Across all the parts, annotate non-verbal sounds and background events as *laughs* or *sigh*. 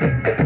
বাবা *laughs*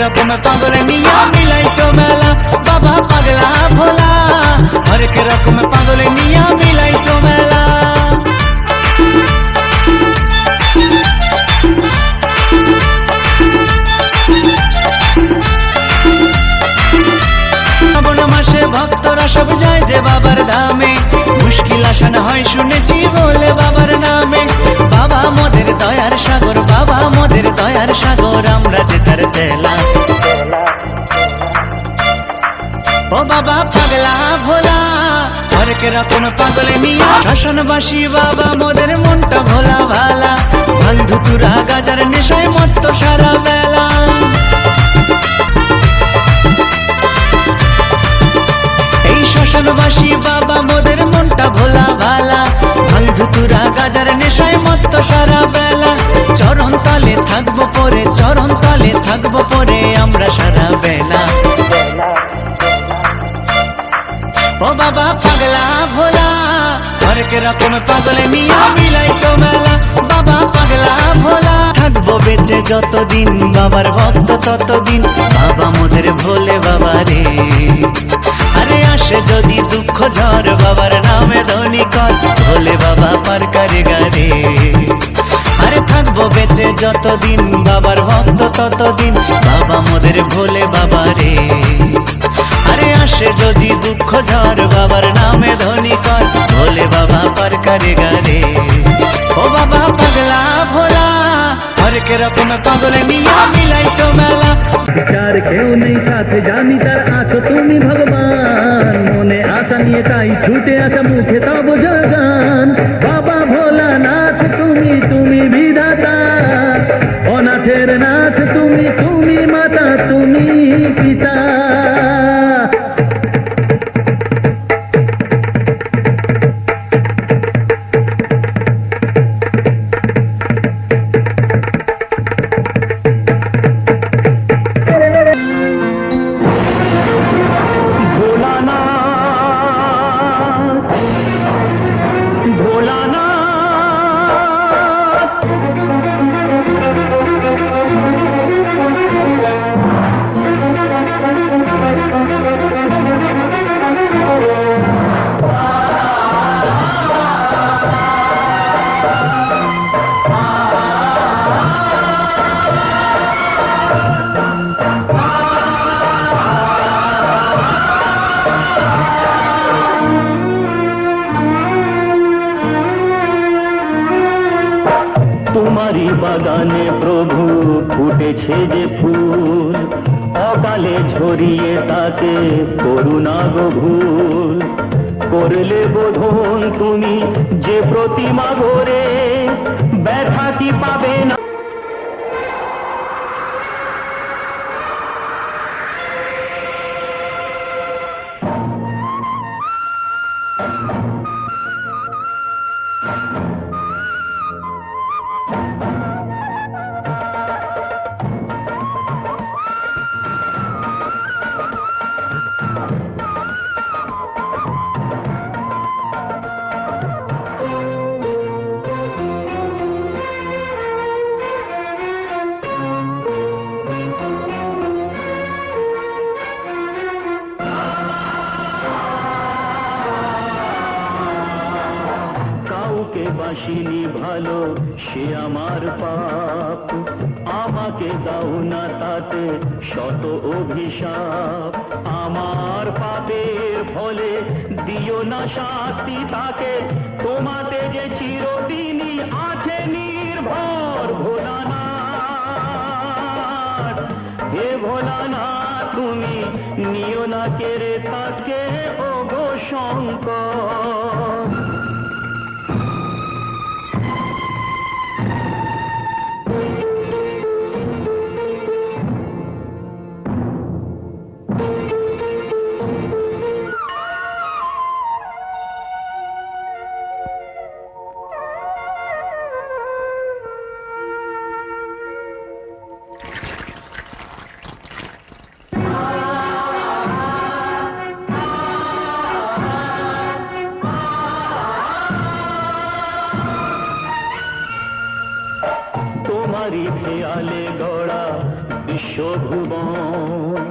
রকম পাগল নিয়া মিলাইছো মেলা বাবা পাগলা ভোলা হরেক পাগলা ভোলা রকম শ্মশানবাসী বাবা, মোদের মনটা ভোলা ভালা। বন্ধু তুরা গাজার নেশায় মত্ত সারা বেলা। এই বাবা, মোদের মনটা ভোলা ভালা। ভাঙ ধুতুরা গাজার নেশায় সারা বেলা। চরণ তলে থাকব পরে, চরণ তলে থাকব পরে আমরা সারা বেলা। ও বাবা, পাগলা ভোলা হরেক রকম পাগলে নিয়া মিলাইছো মেলা। বাবা, পাগলা ভোলা, থাকব বেঁচে যতদিন, বাবার ভক্ত ততদিন। বাবা মোদের ভোলে বাবা রে। আরে আসে যদি দুঃখ ঝড়, বাবার নামে ধনী কর, ভোলে বাবা পার করে গারে। আরে থাকব বেঁচে যতদিন, বাবার ভক্ত ততদিন, বাবা মোদের ভোলে বাবা রে। আরে আসে যদি ঝড় বাবার নামে ধনী কর। ভোলে বাবা পার করে গারে ও বাবা পাগলা ভোলা হরেক রকম পাগলে নিয়া মিলাইছো মেলা। যার কেউ নেই সাথে জানি তার আছো তুমি ভগবান। মনে আশা নিয়ে তাই ছুটে আসা মুখে তব জগান। বাবা ভোলানাথ তুমি তুমি বিধাতা। অনাথের নাথ, তুমি তুমি মাতা, তুমি পিতা। প্রভু, ফুটেছে যে ফুল অকালে ঝরিয়ে তাকে করুণা গো ভুল। করলে বোধন তুমি যে প্রতিমা গড়ে ব্যথা কি পাবে না? ভালো, সে আমার পাপ। আমাকে দাও না তাতে শত অভিশাপ। আমার পাপের ফলে দিও না শাস্তি তাকে। তোমাতে যে চিরদিনই আছে নির্ভর ভোলানাথ। হে ভোলানাথ, তুমি নিও না কেড়ে তাকে ও গো শঙ্কর। তোমারই খেয়ালে গড়া বিশ্বভুবন।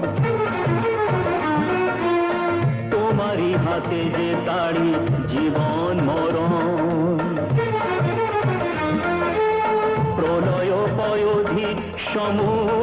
তোমারই হাতে যে তাড়ি জীবন মরণ। প্রলয় পয়োধি সমুদ্র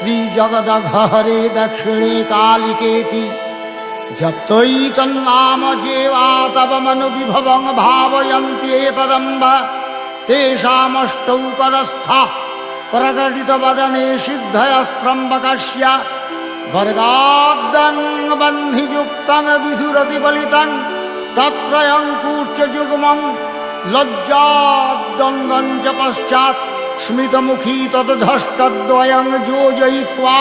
त्रिजगदघहरे दक्षिणे कालिकेति जप्तैतन्नाम जेवा तव मनुविभवं भावयन्त्येतदम्ब तेषामष्टौ करस्था प्रकटितवदने सिद्धयस्त्रम्बकस्य वर्गाद्दं बन्धियुक्तं विधुरतिबलितं तत्रयं कूर्चयुग्मं लज्जाद्दन्दं च पश्चात् स्मितमुखी तद्धष्टद्वयं योजयित्वा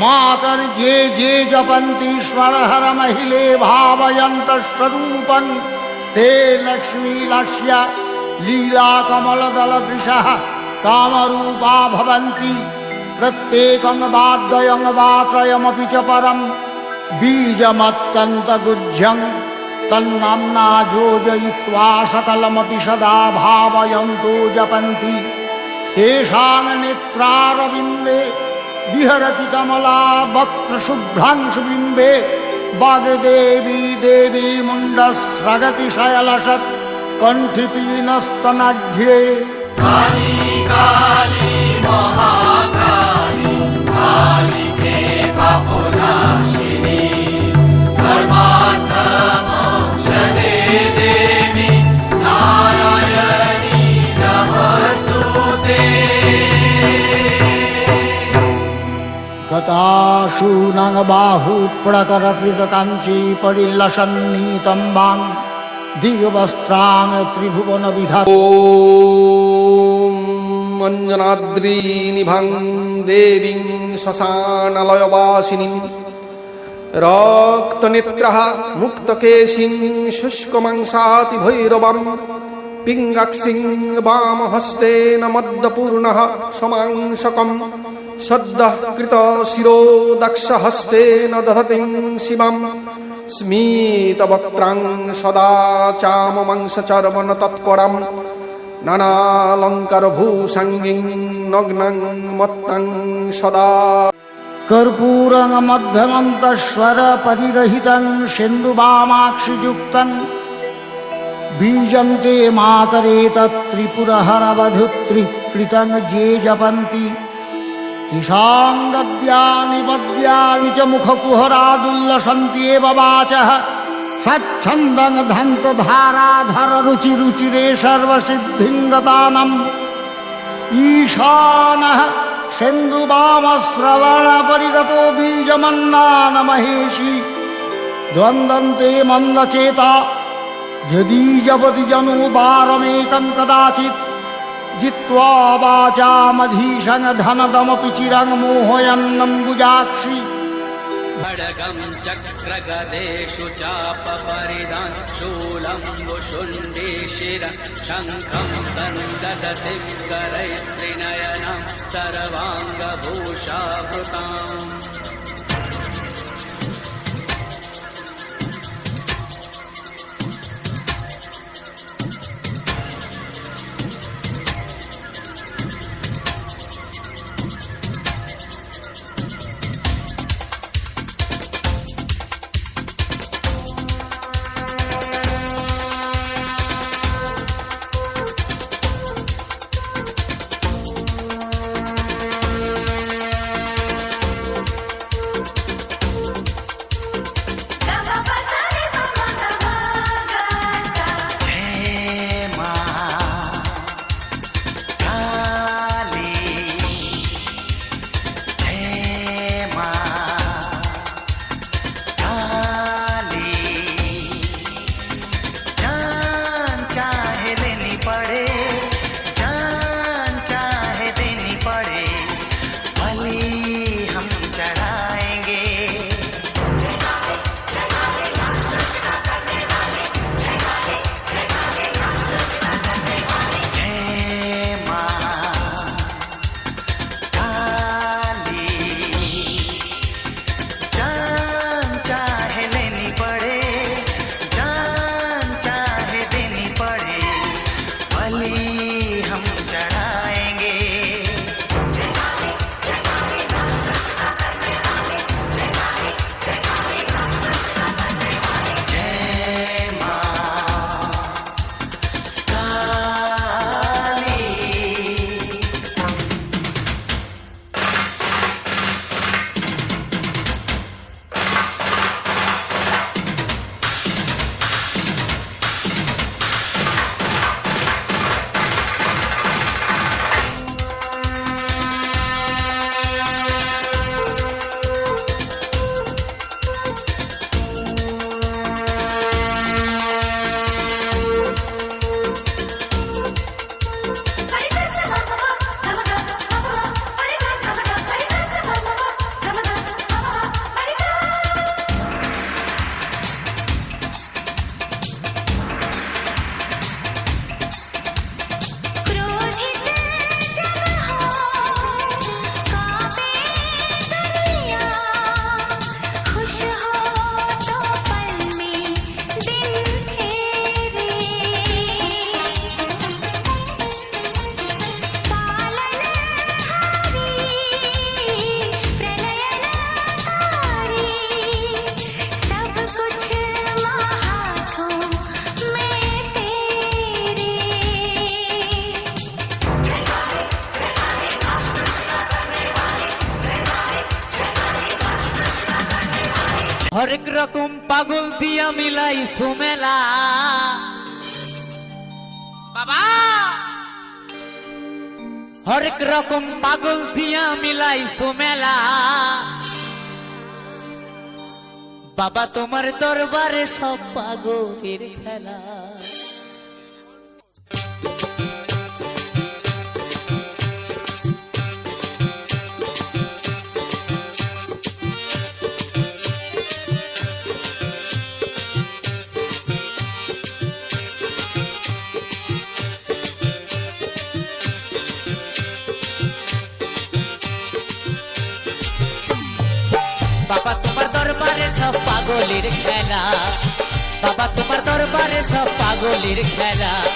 मातर्जे जे जपन्ति स्वरहरमहिले भावयन्तस्वरूपं ते लक्ष्मीलक्ष्य लीलाकमलदलदृशः कामरूपा भवन्ति प्रत्येकं वाद्वयं वा त्रयमपि च परं बीजमत्यन्तगुज्यं तन्नाम्ना योजयित्वा सकलमपि सदा भावयन्तो जपन्ति তেষাং নেত্রারবিন্দে বিহরতি কমলা বক্রশুভ্রাংশুবিম্বে বাগদেবী দেবী মুণ্ডস্রগতি শয়লসৎ কণ্ঠিপীনস্তনাঢ্যে কালী কালী शूनङ् बाहुप्रकरकृतकाञ्ची परिल्लसन्नीतम्बाङ् दिव्यवस्त्राङ् त्रिभुवनविध मञ्जनाद्रीनिभं देवीं शशानलयवासिनीं रक्तनेत्रः मुक्तकेशीं शुष्कमांसातिभैरवं पिङ्गक्सिं वामहस्तेन मद्दपूर्णः समांशकम् সদ্যः কৃতশিরো দক্ষহস্তেন দধতিং শিবম। স্মিতবক্ত্রাং সদা চামমাংসচর্বণ তৎপরম। নানালঙ্কারভূষঙ্গিং নগ্নং মত্তং সদা। কর্পূরং মধ্যমন্তস্বর পরিরহিতং সিন্ধুবামাক্ষিযুক্তং। বীজন্তে মাতরে তত্রিপুরহরবধুত্রিকৃতং যে জপন্তি ঈশাং দদ্যানি পদ্যানি চ মুখকুহরাদুল্লসন্তি এব বাচः স্বচ্ছন্দং ধন্তধারাধর রুচি রুচিরে সর্বসিদ্ধিং গতানम् ঈশানः সিন্ধুবামশ্রবণপরিগতো বীজমন্নান মহেশি দ্বন্দ্বন্তে মন্দচেতা। যদি জপতি জনু বারমেকं কদাচিৎ। जित्वा वाचामधीशनधनदमपि चिरं मोहयन्नम्बुजाक्षि भडगं चक्रगदेषु चापरिदं शूलं शुण्डे शिरशङ्खं सन्ददतिकरयत्रिनयनं सर्वाङ्गभूषाभृताम्। হরেক রকম পাগল দিয়া মিলাই সুমেলা। বাবা! হরেক রকম পাগল দিয়া মিলাই সুমেলা। বাবা, তোমার দরবারে সব পাগলের খেলা। পাগলের খেলা।